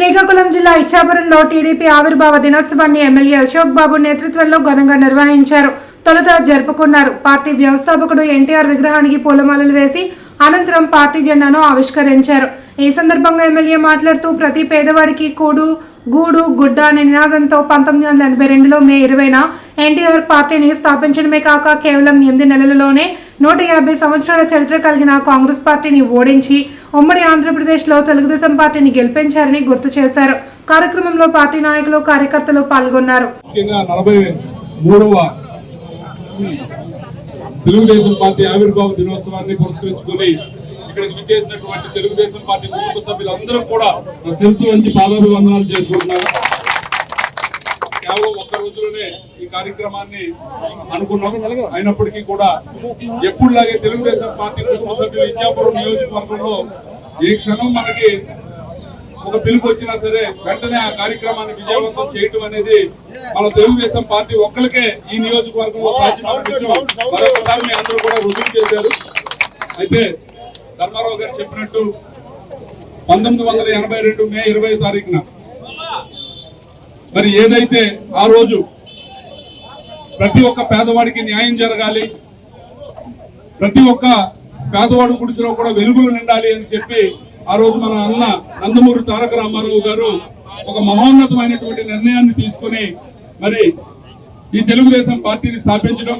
శ్రీకాకుళం జిల్లా ఇచ్చాపురంలో టీడీపీ ఆవిర్భావ దినోత్సవాన్ని ఎమ్మెల్యే అశోక్ బాబు నేతృత్వంలో ఘనంగా నిర్వహించారు. తొలుత జరుపుకున్నారు. పార్టీ వ్యవస్థాపకుడు ఎన్టీఆర్ విగ్రహానికి పూలమాలలు వేసి అనంతరం పార్టీ జెండాను ఆవిష్కరించారు. ఈ సందర్భంగా ఎమ్మెల్యే మాట్లాడుతూ ప్రతి పేదవాడికి కూడు గూడు గుడ్డ అనే నినాదంతో పంతొమ్మిది వందల ఎనభై రెండులో మే ఇరవైన ఎన్టీఆర్ పార్టీని స్థాపించడమే కాక కేవలం ఎనిమిది నెలలలోనే నూట యాభై సంవత్సరాల చరిత్ర కలిగిన కాంగ్రెస్ పార్టీని ఓడించి ఉమ్మడి ఆంధ్రప్రదేశ్లో తెలుగుదేశం పార్టీని గెలిపించారని గుర్తు చేశారు. కార్యక్రమంలో పార్టీ నాయకులు కార్యకర్తలు పాల్గొన్నారు. తెలుగుదేశం పార్టీ ఆవిర్భావ దినోత్సవాన్ని పురస్కరించుకుని ఇక్కడికి విచ్చేసినటువంటి తెలుగుదేశం పార్టీ కుటుంబ సభ్యులందరూ కూడా నా శిరస్సు వంచి పాదాభివందనాలు చేసుకుంటున్నారు కేవలం ఒక్క రోజులోనే ఈ కార్యక్రమాన్ని అనుకున్నాం. అయినప్పటికీ కూడా ఎప్పుడులాగే తెలుగుదేశం పార్టీ కుటుంబ సభ్యులు ఇచ్చాపురం నియోజకవర్గంలో ఈ క్షణం మనకి ఒక పిలుపు వచ్చినా సరే వెంటనే ఆ కార్యక్రమాన్ని విజయవంతం చేయటం అనేది మన తెలుగుదేశం పార్టీ ఒక్కరికే ఈ నియోజకవర్గంలో మరొకసారి మీ అందరూ కూడా రుజువు చేశారు. అయితే ధర్మారావు గారు చెప్పినట్టు పంతొమ్మిది వందల ఎనభై రెండు మే ఇరవై తారీఖున మరి ఏదైతే ఆ రోజు ప్రతి ఒక్క పేదవాడికి న్యాయం జరగాలి ప్రతి ఒక్క పేదవాడు గుడిసెలో కూడా వెలుగులు నిండాలి అని చెప్పి ఆ రోజు మన అన్న నందమూరి తారక రామారావు గారు ఒక మహోన్నతమైనటువంటి నిర్ణయాన్ని తీసుకొని మరి ఈ తెలుగుదేశం పార్టీని స్థాపించడం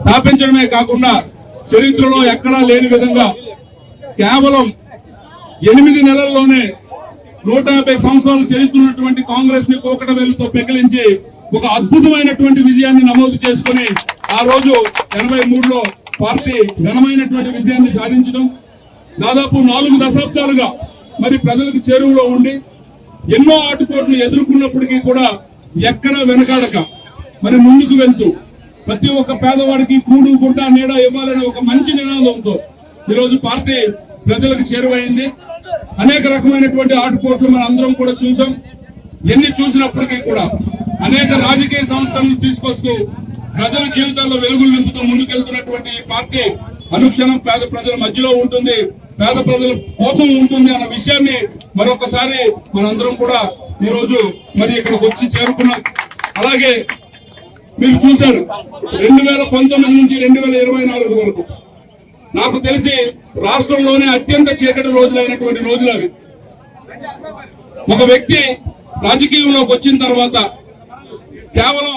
స్థాపించడమే కాకుండా చరిత్రలో ఎక్కడా లేని విధంగా కేవలం ఎనిమిది నెలల్లోనే నూట యాభై సంవత్సరాలు చరిత్ర కాంగ్రెస్ని కోకట వేలుతో పెకిలించి ఒక అద్భుతమైనటువంటి విజయాన్ని నమోదు చేసుకుని ఆ రోజు ఎనభై మూడులో పార్టీ ఘనమైనటువంటి విజయాన్ని సాధించడం. దాదాపు నాలుగు దశాబ్దాలుగా మరి ప్రజలకు చేరువలో ఉండి ఎన్నో ఆటుపోట్లు ఎదుర్కొన్నప్పటికీ కూడా ఎక్కడ వెనకాడక మరి ముందుకు వెళ్తూ ప్రతి ఒక్క పేదవాడికి కూడు గుడ్డ నీడ ఇవ్వాలనే ఒక మంచి నినాదంతో ఈరోజు పార్టీ ప్రజలకు చేరువైంది. అనేక రకమైనటువంటి ఆటుపోట్లు మనం అందరం కూడా చూసాం. ఎన్ని చూసినప్పటికీ కూడా అనేక రాజకీయ సంస్థలను తీసుకొస్తూ ప్రజల జీవితాల్లో వెలుగులు నింపుతూ ముందుకెళ్తున్నటువంటి ఈ పార్టీ అనుక్షణం పేద ప్రజల మధ్యలో ఉంటుంది. పేద ప్రజల కోసం ఉంటుంది అన్న విషయాన్ని మరొకసారి మనందరం కూడా ఈరోజు మరి ఇక్కడికి వచ్చి చేరుకున్నాం. అలాగే మీరు చూశారు రెండు వేల పంతొమ్మిది నుంచి రెండు వేల ఇరవై నాలుగు వరకు నాకు తెలిసి రాష్ట్రంలోనే అత్యంత చీకటి రోజులైనటువంటి రోజులు అవి. ఒక వ్యక్తి రాజకీయంలోకి వచ్చిన తర్వాత కేవలం